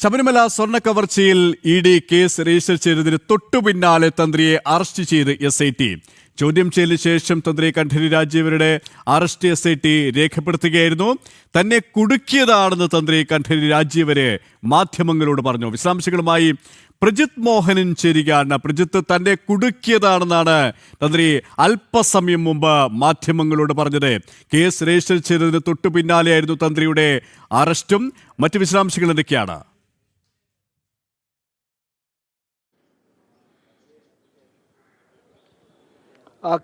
ശബരിമല സ്വർണ കവർച്ചയിൽ E D case register ചെയ്തതിന് തൊട്ടു പിന്നാലെ തന്ത്രിയെ അറസ്റ്റ് ചെയ്ത് എസ് ഐ ടി. ചോദ്യം ചെയ്യലിന് ശേഷം തന്ത്രി കണ്ഠരി രാജീവരുടെ അറസ്റ്റ് എസ് ഐ ടി രേഖപ്പെടുത്തുകയായിരുന്നു. തന്നെ കുടുക്കിയതാണെന്ന് തന്ത്രി കണ്ഠരി രാജീവരെ മാധ്യമങ്ങളോട് പറഞ്ഞു. വിശദാംശങ്ങളുമായി പ്രജിത് മോഹനൻ ചേരുകയാണ്. പ്രജിത്ത് തന്നെ കുടുക്കിയതാണെന്നാണ് തന്ത്രി അല്പസമയം മുമ്പ് മാധ്യമങ്ങളോട് പറഞ്ഞത്. കേസ് രജിസ്റ്റർ ചെയ്തതിന് തൊട്ടു പിന്നാലെയായിരുന്നു തന്ത്രിയുടെ അറസ്റ്റും. മറ്റ് വിശദാംശങ്ങൾ എന്തൊക്കെയാണ്?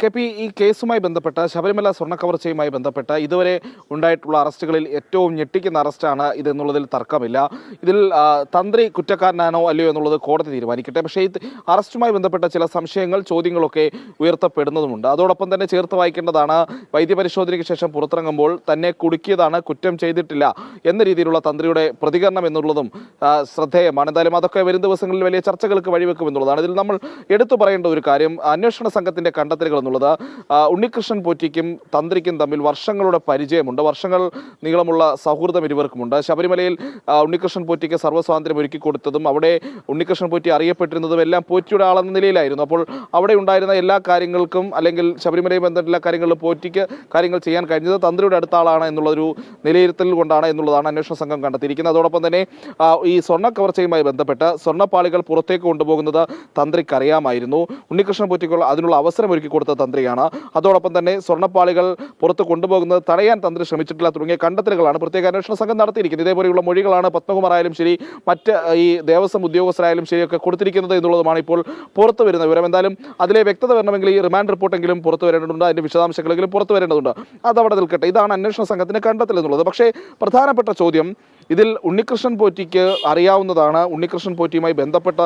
കെ പി ഈ കേസുമായി ബന്ധപ്പെട്ട് ശബരിമല സ്വർണ കവർച്ചയുമായി ബന്ധപ്പെട്ട് ഇതുവരെ ഉണ്ടായിട്ടുള്ള അറസ്റ്റുകളിൽ ഏറ്റവും ഞെട്ടിക്കുന്ന അറസ്റ്റാണ് ഇതെന്നുള്ളതിൽ തർക്കമില്ല. ഇതിൽ തന്ത്രി കുറ്റക്കാരനാണോ അല്ലയോ എന്നുള്ളത് കോടതി തീരുമാനിക്കട്ടെ. പക്ഷേ ഈ അറസ്റ്റുമായി ബന്ധപ്പെട്ട ചില സംശയങ്ങൾ ചോദ്യങ്ങളൊക്കെ ഉയർത്തപ്പെടുന്നതുമുണ്ട്. അതോടൊപ്പം തന്നെ ചേർത്ത് വായിക്കേണ്ടതാണ് വൈദ്യപരിശോധനയ്ക്ക് ശേഷം പുറത്തിറങ്ങുമ്പോൾ തന്നെ കുടുക്കിയതാണ് കുറ്റം ചെയ്തിട്ടില്ല എന്ന രീതിയിലുള്ള തന്ത്രിയുടെ പ്രതികരണം എന്നുള്ളതും ശ്രദ്ധേയമാണ്. എന്തായാലും അതൊക്കെ വരും ദിവസങ്ങളിൽ വലിയ ചർച്ചകൾക്ക് വഴിവെക്കും എന്നുള്ളതാണ്. ഇതിൽ നമ്മൾ എടുത്തു പറയേണ്ട ഒരു കാര്യം അന്വേഷണ സംഘത്തിന്റെ സംഘത്തിന്റെ കണ്ടെത്തലുകൾ എന്നുള്ളത്. ഉണ്ണികൃഷ്ണൻ പോറ്റിക്കും തന്ത്രിക്കും തമ്മിൽ വർഷങ്ങളുടെ പരിചയമുണ്ട്. വർഷങ്ങൾ നീളമുള്ള സൗഹൃദം ഇരുവർക്കുമുണ്ട്. ശബരിമലയിൽ ഉണ്ണികൃഷ്ണൻ പോറ്റിക്ക് സർവസ്വാതന്ത്ര്യം ഒരുക്കി കൊടുത്തതും അവിടെ ഉണ്ണികൃഷ്ണൻ പോറ്റി അറിയപ്പെട്ടിരുന്നതും എല്ലാം പോറ്റിയുടെ ആളെന്ന നിലയിലായിരുന്നു. അപ്പോൾ അവിടെ ഉണ്ടായിരുന്ന എല്ലാ കാര്യങ്ങൾക്കും അല്ലെങ്കിൽ ശബരിമലയെ ബന്ധപ്പെട്ട എല്ലാ കാര്യങ്ങളിലും പോറ്റിക്ക് കാര്യങ്ങൾ ചെയ്യാൻ കഴിഞ്ഞത് തന്ത്രിയുടെ അടുത്ത ആളാണ് എന്നുള്ളൊരു വിലയിരുത്തൽ കൊണ്ടാണ് എന്നുള്ളതാണ് അന്വേഷണ സംഘം കണ്ടെത്തിയിരിക്കുന്നത്. അതോടൊപ്പം തന്നെ ഈ സ്വർണ കവർച്ചയുമായി ബന്ധപ്പെട്ട് സ്വർണപ്പാളികൾ പുറത്തേക്ക് കൊണ്ടുപോകുന്നത് തന്ത്രിക്ക് അറിയാമായിരുന്നു ഉണ്ണികൃഷ്ണൻ പോറ്റിക്കുള്ള അതിനുള്ള അവസരം ഒരുക്കി കൊടുത്ത തന്ത്രിയാണ്. അതോടൊപ്പം തന്നെ സ്വർണപ്പാളികൾ പുറത്ത് കൊണ്ടുപോകുന്നത് തടയാൻ തന്ത്രി ശ്രമിച്ചിട്ടില്ല. തുടങ്ങിയ കണ്ടെത്തലുകളാണ് പ്രത്യേക അന്വേഷണ സംഘം നടത്തിയിരിക്കുന്നത്. ഇതേപോലെയുള്ള മൊഴികളാണ് പത്മകുമാർ ആയാലും ശരി മറ്റ് ഈ ദേവസ്വം ഉദ്യോഗസ്ഥരായാലും ശരിയൊക്കെ കൊടുത്തിരിക്കുന്നത് എന്നുള്ളതുമാണ് ഇപ്പോൾ പുറത്തു വരുന്ന വിവരം. എന്തായാലും അതിലെ വ്യക്തത വരണമെങ്കിൽ ഈ റിമാൻഡ് റിപ്പോർട്ടെങ്കിലും പുറത്തു വരേണ്ടതുണ്ട്. അതിന്റെ വിശദാംശങ്ങളെങ്കിലും പുറത്തു വരേണ്ടതുണ്ട്. അതവിടെ നിൽക്കട്ടെ. ഇതാണ് അന്വേഷണ സംഘത്തിന് കണ്ടെത്തൽ എന്നുള്ളത്. പക്ഷേ പ്രധാനപ്പെട്ട ചോദ്യം ഇതിൽ ഉണ്ണികൃഷ്ണൻ പോറ്റിക്ക് അറിയാവുന്നതാണ്. ഉണ്ണികൃഷ്ണൻ പോറ്റിയുമായി ബന്ധപ്പെട്ട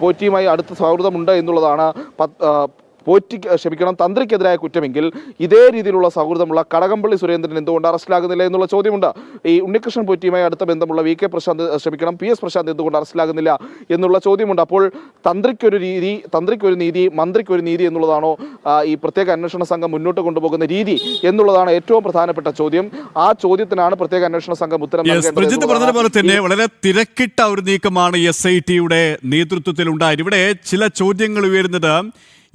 പോറ്റിയുമായി അടുത്ത സൗഹൃദമുണ്ട് എന്നുള്ളതാണ് പോറ്റിക്ക് ക്ഷമിക്കണം തന്ത്രിക്കെതിരായ കുറ്റമെങ്കിൽ ഇതേ രീതിയിലുള്ള സൗഹൃദമുള്ള കടകംപള്ളി സുരേന്ദ്രൻ എന്തുകൊണ്ട് അറസ്റ്റിലാകുന്നില്ല എന്നുള്ള ചോദ്യമുണ്ട്. ഈ ഉണ്ണികൃഷ്ണൻ പോറ്റിയുമായി അടുത്ത ബന്ധമുള്ള വി കെ പ്രശാന്ത് ക്ഷമിക്കണം പി എസ് പ്രശാന്ത് എന്തുകൊണ്ട് അറസ്റ്റിലാകുന്നില്ല എന്നുള്ള ചോദ്യമുണ്ട്. അപ്പോൾ തന്ത്രിക്കൊരു രീതി തന്ത്രിക്കൊരു നീതി മന്ത്രിക്കൊരു നീതി എന്നുള്ളതാണോ ഈ പ്രത്യേക അന്വേഷണ സംഘം മുന്നോട്ട് കൊണ്ടുപോകുന്ന രീതി എന്നുള്ളതാണ് ഏറ്റവും പ്രധാനപ്പെട്ട ചോദ്യം. ആ ചോദ്യത്തിനാണ് പ്രത്യേക അന്വേഷണ സംഘം ഉത്തരം പറഞ്ഞ പോലെ തന്നെ വളരെ തിരക്കിട്ട ഒരു നീക്കമാണ് എസ് ഐ ടിയുടെ നേതൃത്വത്തിൽ ഉണ്ടായത് ഇവിടെ ചില ചോദ്യങ്ങൾ ഉയരുന്നത്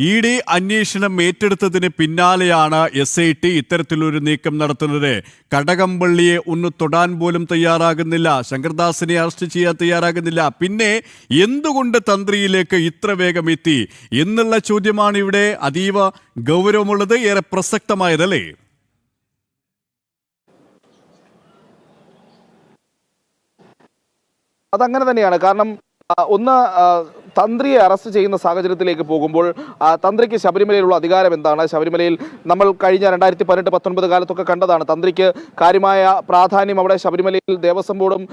ഇ ഡി അന്വേഷണം ഏറ്റെടുത്തതിന് പിന്നാലെയാണ് എസ് ഐ ടി ഇത്തരത്തിലൊരു നീക്കം നടത്തുന്നത്. കടകംപള്ളിയെ ഒന്ന് തൊടാൻ പോലും തയ്യാറാകുന്നില്ല. ശങ്കർദാസിനെ അറസ്റ്റ് ചെയ്യാൻ തയ്യാറാകുന്നില്ല. പിന്നെ എന്തുകൊണ്ട് തന്ത്രിയിലേക്ക് ഇത്ര വേഗം എത്തി? എന്നുള്ള ചോദ്യമാണ് ഇവിടെ അതീവ ഗൗരവമുള്ളത്. ഏറെ പ്രസക്തമായതല്ലേ? അതങ്ങനെ തന്നെയാണ്. കാരണം ഒന്ന് തന്ത്രിയെ അറസ്റ്റ് ചെയ്യുന്ന സാഹചര്യത്തിലേക്ക് പോകുമ്പോൾ തന്ത്രിക്ക് ശബരിമലയിലുള്ള അധികാരം എന്താണ്? ശബരിമലയിൽ നമ്മൾ കഴിഞ്ഞ രണ്ടായിരത്തി പതിനെട്ട് പത്തൊൻപത് കാലത്തൊക്കെ കണ്ടതാണ്. തന്ത്രിക്ക് കാര്യമായ പ്രാധാന്യം അവിടെ ശബരിമലയിൽ ദേവസ്വം ബോർഡും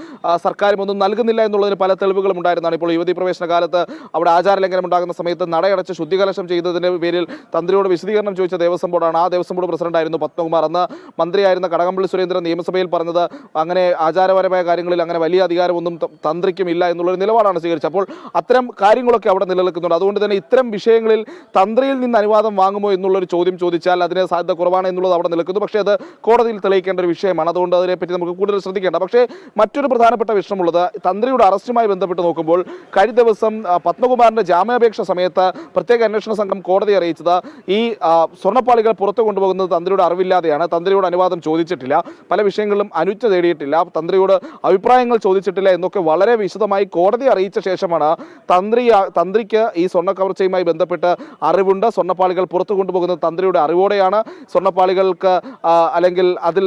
സർക്കാരും ഒന്നും നൽകുന്നില്ല എന്നുള്ളതിന് പല തെളിവുകളും ഉണ്ടായിരുന്നതാണ്. ഇപ്പോൾ യുവതി പ്രവേശന കാലത്ത് അവിടെ ആചാരലംഘനം ഉണ്ടാകുന്ന സമയത്ത് നടയടച്ച് ശുദ്ധികലശം ചെയ്തതിന്റെ പേരിൽ തന്ത്രിയോട് വിശദീകരണം ചോദിച്ച ദേവസ്വം ബോർഡാണ്. ആ ദേവസ്വം ബോർഡ് പ്രസിഡന്റായിരുന്നു പത്മകുമാർ. അന്ന് മന്ത്രിയായിരുന്ന കടകംപള്ളി സുരേന്ദ്രൻ നിയമസഭയിൽ പറഞ്ഞത് അങ്ങനെ ആചാരപരമായ കാര്യങ്ങളിൽ അങ്ങനെ വലിയ അധികാരമൊന്നും തന്ത്രിക്കും ഇല്ല എന്നുള്ളൊരു നിലപാടാണ് സ്വീകരിച്ചത്. അപ്പോൾ അത്തരം കാര്യങ്ങളൊക്കെ അവിടെ നിലനിൽക്കുന്നുണ്ട്. അതുകൊണ്ട് തന്നെ ഇത്തരം വിഷയങ്ങളിൽ തന്ത്രിയിൽ നിന്ന് അനുവാദം വാങ്ങുമോ എന്നുള്ളൊരു ചോദ്യം ചോദിച്ചാൽ അതിന് സാധ്യത കുറവാണ് എന്നുള്ളത് അവിടെ നിൽക്കുന്നു പക്ഷേ അത് കോടതിയിൽ തെളിയിക്കേണ്ട ഒരു വിഷയമാണ്. അതുകൊണ്ട് അതിനെപ്പറ്റി നമുക്ക് കൂടുതൽ ശ്രദ്ധിക്കേണ്ട. പക്ഷേ മറ്റൊരു പ്രധാനപ്പെട്ട വിഷയമുള്ളത് തന്ത്രിയുടെ അറസ്റ്റുമായി ബന്ധപ്പെട്ട് നോക്കുമ്പോൾ കഴിഞ്ഞ ദിവസം പത്മകുമാറിന്റെ ജാമ്യാപേക്ഷ സമയത്ത് പ്രത്യേക അന്വേഷണ സംഘം കോടതി അറിയിച്ചത് ഈ സ്വർണപ്പാളികൾ പുറത്തു കൊണ്ടുപോകുന്നത് തന്ത്രിയുടെ അറിവില്ലാതെയാണ്. തന്ത്രിയോട് അനുവാദം ചോദിച്ചിട്ടില്ല. പല വിഷയങ്ങളിലും അനുജ്ഞ തേടിയിട്ടില്ല. തന്ത്രിയോട് അഭിപ്രായങ്ങൾ ചോദിച്ചിട്ടില്ല എന്നൊക്കെ വളരെ വിശദമായി കോടതി അറിയിച്ച ശേഷമാണ് തന്ത്രി തന്ത്രിക്ക് ഈ സ്വർണ കവർച്ചയുമായി ബന്ധപ്പെട്ട് അറിവുണ്ട്. സ്വർണപ്പാളികൾ പുറത്തു കൊണ്ടുപോകുന്ന തന്ത്രിയുടെ അറിവോടെയാണ് സ്വർണപ്പാളികൾക്ക് അല്ലെങ്കിൽ അതിൽ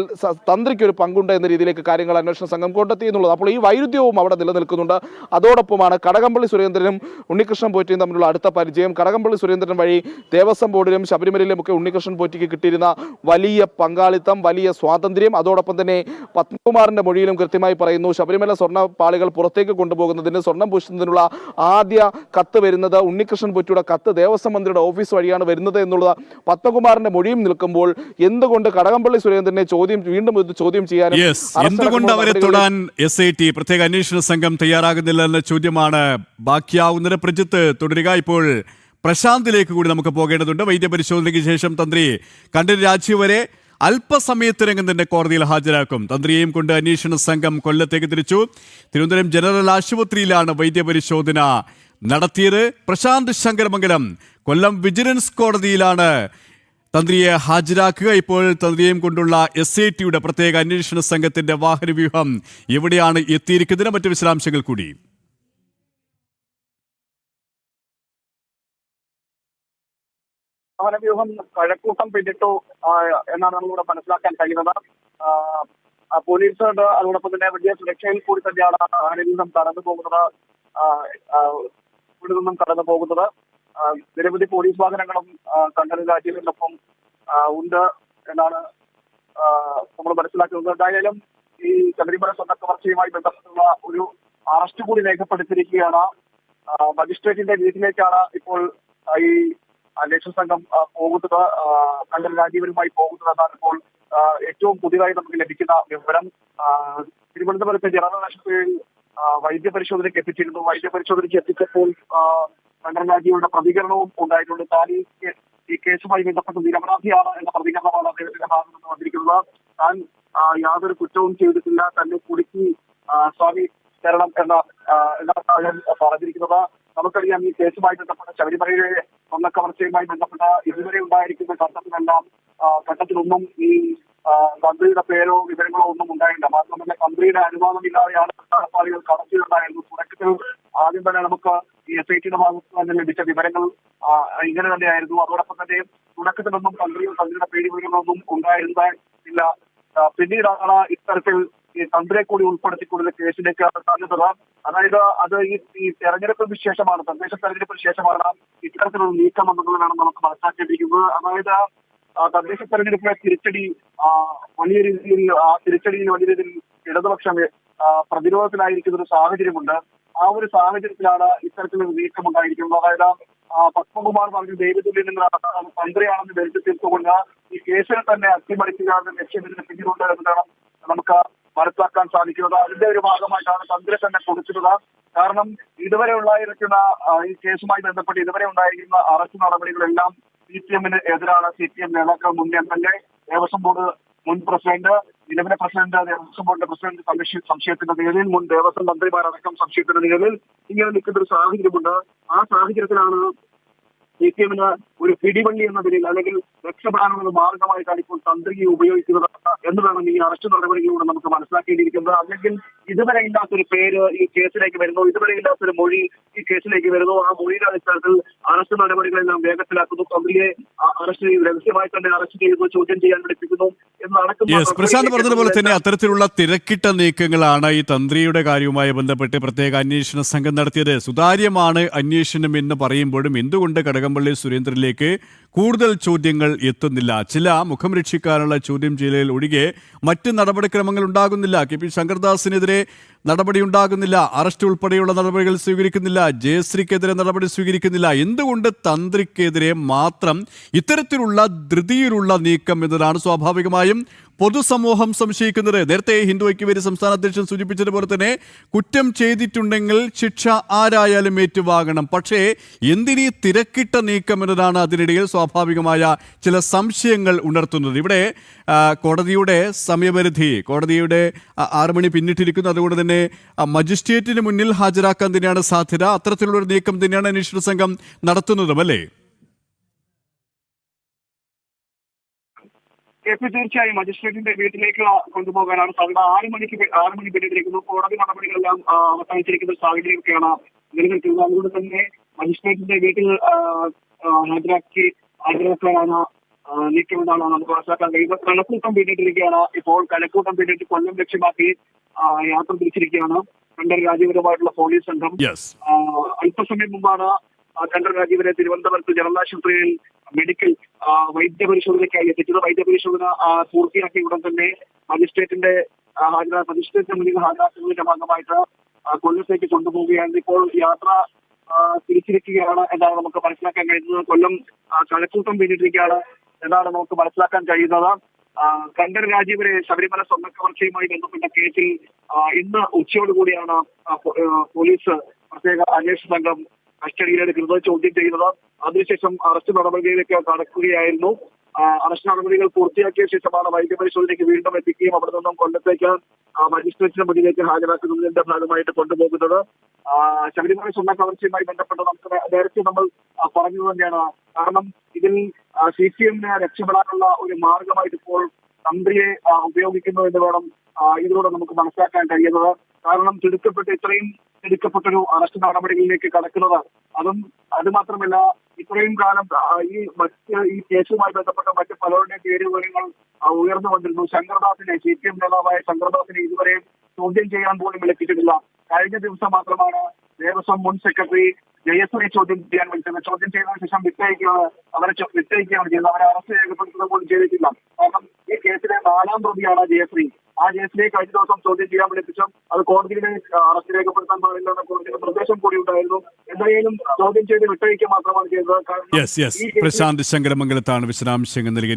തന്ത്രിക്ക് ഒരു പങ്കുണ്ട് എന്ന രീതിയിലേക്ക് കാര്യങ്ങൾ അന്വേഷണ സംഘം കൊണ്ടെത്തി എന്നുള്ളത്. അപ്പോൾ ഈ വൈരുദ്ധ്യവും അവിടെ നിലനിൽക്കുന്നുണ്ട്. അതോടൊപ്പമാണ് കടകംപള്ളി സുരേന്ദ്രനും ഉണ്ണികൃഷ്ണൻ പോറ്റിയും തമ്മിലുള്ള അടുത്ത പരിചയം. കടകംപള്ളി സുരേന്ദ്രൻ വഴി ദേവസ്വം ബോർഡിലും ശബരിമലയിലും ഒക്കെ ഉണ്ണികൃഷ്ണൻ പോറ്റിക്ക് കിട്ടിയിരുന്ന വലിയ പങ്കാളിത്തം വലിയ സ്വാതന്ത്ര്യം. അതോടൊപ്പം തന്നെ പത്മകുമാറിന്റെ മൊഴിയിലും കൃത്യമായി പറയുന്നു ശബരിമല സ്വർണ പാളികൾ പുറത്തേക്ക് കൊണ്ടുപോകുന്നതിന് സ്വർണം പൂശുന്നതിനുള്ള ആദ്യ കത്ത് വരുന്നത് ഉണ്ണികൃഷ്ണൻ പൊറ്റിയുടെ കത്ത് ദേവസ്വം മന്ത്രിയുടെ ഓഫീസ് വഴിയാണ് വരുന്നത് എന്നുള്ളത് പത്മകുമാറിന്റെ മൊഴിയും നിൽക്കുമ്പോൾ എന്തുകൊണ്ട് കടകംപള്ളി സുരേന്ദ്രനെ ചോദ്യം വീണ്ടും ഇത് ചോദ്യം ചെയ്യാൻ എന്തുകൊണ്ട് അവരെ തൊടാൻ എസ് ഐ ടി പ്രത്യേക അന്വേഷണ സംഘം തയ്യാറാകുന്നില്ല എന്ന ചോദ്യമാണ് ബാക്കിയാവുന്നത് പ്രജിത്ത് തുടരുക. ഇപ്പോൾ പ്രശാന്തിലേക്ക് കൂടി നമുക്ക് പോകേണ്ടതുണ്ട്. വൈദ്യപരിശോധനയ്ക്ക് ശേഷം തന്ത്രി കണ്ഠര് രാജീവ് വരെ അല്പസമയത്തിനകം തന്നെ കോടതിയിൽ ഹാജരാക്കും. തന്ത്രിയെയും കൊണ്ട് അന്വേഷണ സംഘം കൊല്ലത്തേക്ക് തിരിച്ചു. തിരുവനന്തപുരം ജനറൽ ആശുപത്രിയിലാണ് വൈദ്യപരിശോധന നടത്തിയത് പ്രശാന്ത് ശങ്കരമംഗലം. കൊല്ലം വിജിലൻസ് കോടതിയിലാണ് തന്ത്രിയെ ഹാജരാക്കുക. ഇപ്പോൾ തന്ത്രിയെയും കൊണ്ടുള്ള എസ് ഐ ടിയുടെ പ്രത്യേക അന്വേഷണ സംഘത്തിന്റെ വാഹനവ്യൂഹം എവിടെയാണ് എത്തിയിരിക്കുന്നതിന് മറ്റു വിശദാംശങ്ങൾ കൂടി. വാഹനവ്യൂഹം കഴക്കൂട്ടം പിന്നിട്ടു എന്നാണ് നമ്മളിവിടെ മനസ്സിലാക്കാൻ കഴിയുന്നത്. പോലീസ് അതോടൊപ്പം തന്നെ വലിയ സുരക്ഷയിൽ കൂടി തന്നെയാണ് നിന്നും കടന്നു പോകുന്നത് ഇവിടെ നിന്നും കടന്നു പോകുന്നത്. നിരവധി പോലീസ് വാഹനങ്ങളും ആ, കണ്ണൂർ രാജ്യങ്ങളിലൊപ്പം ഉണ്ട് എന്നാണ് നമ്മൾ മനസ്സിലാക്കുന്നത്. എന്തായാലും ഈ ശബരിമല സ്വർണക്കവർച്ചയുമായി ബന്ധപ്പെട്ടുള്ള ഒരു അറസ്റ്റ് കൂടി രേഖപ്പെടുത്തിയിരിക്കുകയാണ്. മജിസ്ട്രേറ്റിന്റെ വീട്ടിലേക്കാണ് ഇപ്പോൾ ഈ അന്വേഷണ സംഘം പോകുന്നത്. കണ്ണൻ രാജീവനുമായി പോകുന്നത് എന്നാണ് ഇപ്പോൾ ഏറ്റവും പുതിയതായി നമുക്ക് ലഭിക്കുന്ന വിവരം. തിരുവനന്തപുരത്തെ ജനറൽ ആശുപത്രിയിൽ വൈദ്യപരിശോധനയ്ക്ക് എത്തിച്ചിരുന്നു. വൈദ്യപരിശോധനയ്ക്ക് എത്തിച്ചപ്പോൾ കണ്ടൽ പ്രതികരണവും ഉണ്ടായിട്ടുണ്ട്. താൻ ഈ കേസുമായി ബന്ധപ്പെട്ട് നിരപരാധിയാണ് എന്ന പ്രതികരണമാണ് അദ്ദേഹത്തിന്റെ ഭാഗത്ത് നിന്ന് വന്നിരിക്കുന്നത്. താൻ യാതൊരു കുറ്റവും ചെയ്തിട്ടില്ല. തന്നെ കുടുക്കി സ്വാമി തരണം എന്ന എന്നാണ് പറഞ്ഞിരിക്കുന്നത്. നമുക്കറിയാം ഈ കേസുമായി ബന്ധപ്പെട്ട ശബരിമലയിലെ സ്വർണക്കവർച്ചയുമായി ബന്ധപ്പെട്ട ഇതുവരെ ഉണ്ടായിരിക്കുന്ന ഘട്ടത്തിലെല്ലാം ഘട്ടത്തിലൊന്നും ഈ തന്ത്രിയുടെ പേരോ വിവരങ്ങളോ ഒന്നും ഉണ്ടായില്ല. മാത്രമല്ല തന്ത്രിയുടെ അനുവാദമില്ലാതെയാണ് നടപ്പാളികൾ കടത്തിയിട്ടുണ്ടായിരുന്നു തുടക്കത്തിൽ ആദ്യം തന്നെ നമുക്ക് ഈ എസ് ഐ ടിയുടെ ഭാഗത്ത് തന്നെ ലഭിച്ച വിവരങ്ങൾ ഇങ്ങനെ തന്നെയായിരുന്നു. അതോടൊപ്പം തന്നെ തുടക്കത്തിലൊന്നും തന്ത്രിയും തന്ത്രിയുടെ പേര് വിവരങ്ങളൊന്നും ഉണ്ടായിരുന്നില്ല പിന്നീടാണ് ഇത്തരത്തിൽ ഈ തന്ത്രിയെ കൂടി ഉൾപ്പെടുത്തിക്കൊണ്ട് കേസിലേക്ക് സാധ്യത അതായത് അത് ഈ തെരഞ്ഞെടുപ്പിന് ശേഷമാണ് തദ്ദേശ തെരഞ്ഞെടുപ്പിന് ശേഷമാണ് ഇത്തരത്തിലൊരു നീക്കം എന്നുള്ളതാണ് നമുക്ക് മനസ്സിലാക്കേണ്ടിയിരിക്കുന്നത്. അതായത് തദ്ദേശ തെരഞ്ഞെടുപ്പിലെ തിരിച്ചടി വലിയ രീതിയിൽ തിരിച്ചടിയിൽ വലിയ രീതിയിൽ ഇടതുപക്ഷം പ്രതിരോധത്തിലായിരിക്കുന്ന ഒരു സാഹചര്യമുണ്ട്. ആ ഒരു സാഹചര്യത്തിലാണ് ഇത്തരത്തിലൊരു നീക്കം ഉണ്ടായിരിക്കുന്നത് അതായത് പത്മകുമാർ പറഞ്ഞു ദൈവത്തിൽ എന്ന തന്ത്രിയാണെന്ന് ധരിച്ചു തീർത്തുകൊണ്ട് ഈ കേസിനെ തന്നെ അട്ടിമറിക്കുക എന്ന ലക്ഷ്യം ഇതിന് പിന്നിലുണ്ട് എന്നാണ് നമുക്ക് മനസ്സിലാക്കാൻ സാധിക്കുന്നത്. അതിന്റെ ഒരു ഭാഗമായിട്ടാണ് തന്ത്രി തന്നെ കൊടുക്കുന്നത്. കാരണം ഇതുവരെ ഉണ്ടായിരിക്കുന്ന ഈ കേസുമായി ബന്ധപ്പെട്ട് ഇതുവരെ ഉണ്ടായിരിക്കുന്ന അറസ്റ്റ് നടപടികളെല്ലാം സി പി എമ്മിന് എതിരാണ് സി പി എം നേതാക്കൾ മുൻ M L A Devaswom board മുൻ പ്രസിഡന്റ് നിലവിലെ പ്രസിഡന്റ് ദേവസ്വം ബോർഡിന്റെ പ്രസിഡന്റ് സംശയ സംശയത്തിന്റെ നിലയിൽ മുൻ ദേവസ്വം മന്ത്രിമാരടക്കം സംശയത്തിന്റെ നിലയിൽ ഇങ്ങനെ നിൽക്കുന്ന ഒരു സാഹചര്യമുണ്ട്. ആ സാഹചര്യത്തിലാണ് സി പി എമ്മിന് ഒരു പിടിവള്ളി എന്ന നിലയിൽ അല്ലെങ്കിൽ രക്ഷപ്പെടാനുള്ള മാർഗമായിട്ടാണ് ഇപ്പോൾ തന്ത്രിയെ ഉപയോഗിക്കുന്നത് എന്ന് വേണം ഈ അറസ്റ്റ് നടപടികളിലൂടെ നമുക്ക് മനസ്സിലാക്കേണ്ടിയിരിക്കുന്നത്. അല്ലെങ്കിൽ ഇതുവരെ ഇല്ലാത്തൊരു പേര് ഈ കേസിലേക്ക് വരുന്നു ഇതുവരെ ഇല്ലാത്തൊരു മൊഴി ഈ കേസിലേക്ക് വരുന്നു ആ മൊഴിയുടെ അടിസ്ഥാനത്തിൽ അറസ്റ്റ് നടപടികളെല്ലാം വേഗത്തിലാക്കുന്നു. തന്ത്രിയെ അറസ്റ്റ് ചെയ്ത് രഹസ്യമായി തന്നെ അറസ്റ്റ് ചെയ്തു ചോദ്യം ചെയ്യാൻ വിളിപ്പിക്കുന്നു എന്നടക്കം പ്രശാന്ത് പറഞ്ഞതുപോലെ തന്നെ അത്തരത്തിലുള്ള തിരക്കിട്ട നീക്കങ്ങളാണ് ഈ തന്ത്രിയുടെ കാര്യവുമായി ബന്ധപ്പെട്ട് പ്രത്യേക അന്വേഷണ സംഘം നടത്തിയത്. സുതാര്യമാണ് അന്വേഷണം എന്ന് പറയുമ്പോഴും എന്തുകൊണ്ട് കടകംപള്ളി സുരേന്ദ്രനിലേക്ക് കൂടുതൽ ചോദ്യങ്ങൾ എത്തുന്നില്ല. ചില മുഖം രക്ഷിക്കാനുള്ള ചോദ്യം ചെയ്യലിൽ ഒഴികെ മറ്റ് നടപടിക്രമങ്ങൾ ഉണ്ടാകുന്നില്ല. കെ പി ശങ്കർദാസിനെതിരെ നടപടി ഉണ്ടാകുന്നില്ല. അറസ്റ്റ് ഉൾപ്പെടെയുള്ള നടപടികൾ സ്വീകരിക്കുന്നില്ല. ജയശ്രീക്കെതിരെ നടപടി സ്വീകരിക്കുന്നില്ല. എന്തുകൊണ്ട് തന്ത്രിക്കെതിരെ മാത്രം ഇത്തരത്തിലുള്ള ധൃതിയിലുള്ള നീക്കം എന്നതാണ് സ്വാഭാവികമായും പൊതുസമൂഹം സംശയിക്കുന്നത്. നേരത്തെ ഹിന്ദു ഐക്യവേദി സംസ്ഥാന അധ്യക്ഷൻ സൂചിപ്പിച്ചതുപോലെ തന്നെ കുറ്റം ചെയ്തിട്ടുണ്ടെങ്കിൽ ശിക്ഷ ആരായാലും ഏറ്റുവാങ്ങണം. പക്ഷേ എന്തിനീ തിരക്കിട്ട നീക്കം എന്നതാണ് അതിനിടയിൽ സ്വാഭാവികമായ ചില സംശയങ്ങൾ ഉണർത്തുന്നത്. ഇവിടെ കോടതിയുടെ സമയപരിധി കോടതിയുടെ ആറ് മണി പിന്നിട്ടിരിക്കുന്നു. അതുകൊണ്ട് തന്നെ മജിസ്ട്രേറ്റിന് മുന്നിൽ ഹാജരാക്കാൻ തന്നെയാണ് സാധ്യത. അത്തരത്തിലുള്ള ഒരു നീക്കം തന്നെയാണ് അന്വേഷണ സംഘം നടത്തുന്നതും അല്ലേ? തീർച്ചയായും മജിസ്ട്രേറ്റിന്റെ വീട്ടിലേക്ക് കൊണ്ടുപോകാനാണ് സാധ്യത. ആറ് മണിക്ക് ആറു മണി പിന്നിട്ടിരിക്കുന്നു. കോടതി നടപടികളെല്ലാം അവസാനിച്ചിരിക്കുന്ന സാഹചര്യമൊക്കെയാണ് നിലനിൽക്കുന്നത്. അതുകൊണ്ട് തന്നെ മജിസ്ട്രേറ്റിന്റെ വീട്ടിൽ ഹാജരാക്കി ഹാജരാക്കാനാണ് ആ, നീക്കമെന്നാണ് നമുക്ക് മനസ്സിലാക്കാൻ കഴിയുന്നത്. കണക്കൂട്ടം പിന്നിട്ടിരിക്കുകയാണ് ഇപ്പോൾ കണക്കൂട്ടം പിന്നിട്ട് കൊല്ലം ലക്ഷ്യമാക്കി യാത്ര തിരിച്ചിരിക്കുകയാണ്. കണ്ടൽ രാജീവരുമായിട്ടുള്ള പോലീസ് സംഘം. അല്പസമയം മുമ്പാണ് കണ്ടൽ രാജീവരെ തിരുവനന്തപുരത്ത് ജനറൽ ആശുപത്രിയിൽ മെഡിക്കൽ വൈദ്യപരിശോധനയ്ക്കായി എത്തിച്ചത്. വൈദ്യപരിശോധന പൂർത്തിയാക്കിയ ഉടൻ തന്നെ മജിസ്ട്രേറ്റിന്റെ ഹാജരാ മജിസ്ട്രേറ്റിന് മുന്നിൽ ഹാജരാക്കുന്നതിന്റെ ഭാഗമായിട്ട് കൊല്ലത്തേക്ക് കൊണ്ടുപോവുകയായിരുന്നു. ഇപ്പോൾ യാത്ര തിരിച്ചിരിക്കുകയാണ് എന്നാണ് നമുക്ക് മനസ്സിലാക്കാൻ കഴിയുന്നത്. കൊല്ലം കഴക്കൂട്ടം പിന്നിട്ടിരിക്കുകയാണ് എന്നാണ് നമുക്ക് മനസ്സിലാക്കാൻ കഴിയുന്നത്. കണ്ടൻ രാജീവരെ ശബരിമല സ്വർണക്കവർച്ചയുമായി ബന്ധപ്പെട്ട കേസിൽ ഇന്ന് ഉച്ചയോടുകൂടിയാണ് പോലീസ് പ്രത്യേക അന്വേഷണ സംഘം കസ്റ്റഡിയിലെടുക്കുന്നത് ചോദ്യം ചെയ്യുന്നത്. അതിനുശേഷം അറസ്റ്റ് നടപടിയിലേക്ക് കടക്കുകയായിരുന്നു. അറസ്റ്റ് നടപടികൾ പൂർത്തിയാക്കിയ ശേഷമാണ് വൈദ്യപരിശോധനയ്ക്ക് വീണ്ടും എത്തിക്കുകയും അവിടെ നിന്നും കൊല്ലത്തേക്ക് മജിസ്ട്രേറ്റിന് മുന്നിലേക്ക് ഹാജരാക്കുന്നതിന്റെ ഭാഗമായിട്ട് കൊണ്ടുപോകുന്നത്. ശബരിമല സ്വർണ കവർച്ചയുമായി ബന്ധപ്പെട്ട് നമുക്ക് നേരത്തെ നമ്മൾ പറഞ്ഞത് തന്നെയാണ്. കാരണം ഇതിൽ സി പി എമ്മിനെ രക്ഷപ്പെടാനുള്ള ഒരു മാർഗമായിട്ട് ഇപ്പോൾ തന്ത്രിയെ ഉപയോഗിക്കുന്നു എന്ന് വേണം ഇതിലൂടെ നമുക്ക് മനസ്സിലാക്കാൻ കഴിയുന്നത്. കാരണം തിടുക്കപ്പെട്ട് ഇത്രയും തിടുക്കപ്പെട്ടൊരു അറസ്റ്റ് നടപടികളിലേക്ക് കടക്കുന്നതാണ് അതും അത് മാത്രമല്ല ഇത്രയും കാലം ഈ മറ്റ് ഈ കേസുമായി ബന്ധപ്പെട്ട മറ്റ് പലരുടെയും പേര് വിവരങ്ങൾ ഉയർന്നു വന്നിരുന്നു. ശങ്കർദാസിനെ സി പി എം നേതാവായ ശങ്കർദാസിനെ ഇതുവരെ ചോദ്യം ചെയ്യാൻ പോലും വിളിപ്പിച്ചിട്ടില്ല കഴിഞ്ഞ ദിവസം മാത്രമാണ് ദേവസ്വം മുൻ സെക്രട്ടറി ജയശ്രീ ചോദ്യം ചെയ്യാൻ വിളിച്ചത്. ചോദ്യം ചെയ്തതിനു ശേഷം വിട്ടയക്കുകയാണ്. അവരെ വിട്ടയക്കുകയാണ് ചെയ്തത്. അവരെ അറസ്റ്റ് രേഖപ്പെടുത്തുക പോലും ചെയ്തിട്ടില്ല. കാരണം ഈ കേസിലെ നാലാം പ്രതിയാണ് ജയശ്രീ. ആ ജയശ്രീയെ കഴിഞ്ഞ ദിവസം ചോദ്യം ചെയ്യാൻ വിളിപ്പിച്ചു. അത് കോടതിയുടെ അറസ്റ്റ് രേഖപ്പെടുത്താൻ പാടില്ല എന്ന കോടതിയുടെ നിർദ്ദേശം കൂടി ഉണ്ടായിരുന്നു. എന്തായാലും ചോദ്യം ചെയ്ത് വിട്ടയക്കുക മാത്രമാണ് ചെയ്തത്. കാരണം പ്രശാന്ത് ശങ്കരമംഗലത്താണ് വിശദാംശങ്ങൾ നൽകിയത്